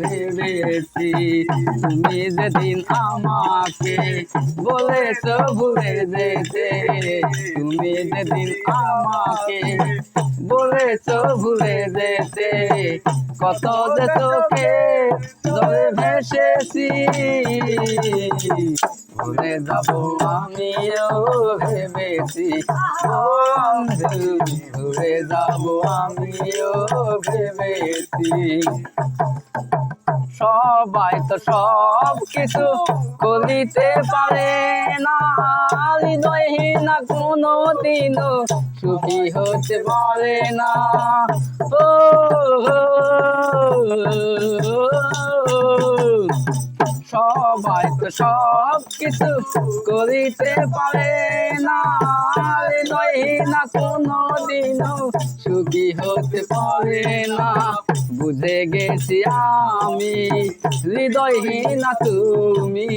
ভেবেছি তুমি যেদিন আমাকে বলেছ ভুলে যেতে, তুমি যেদিন আমাকে বলেছ ভুলে যেতে, কত যে তোকে ধরে ভেসেছি। ভুলে যাব আমিও ভেবেছি ভুলে যাব আমিও ভেবেছি। সবাই তো সব কিছু করিতে পারে না। হৃদয়হীন কোনো দিনও সুখী হতে পারে না। ও, সবাই তো সব কিছু করিতে পারে না। হৃদয়হীন কোনো দিনও সুখী হতে পারে না। বুঝে গেছি আমি হৃদয়হীন তুমি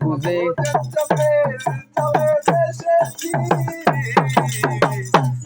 বুঝে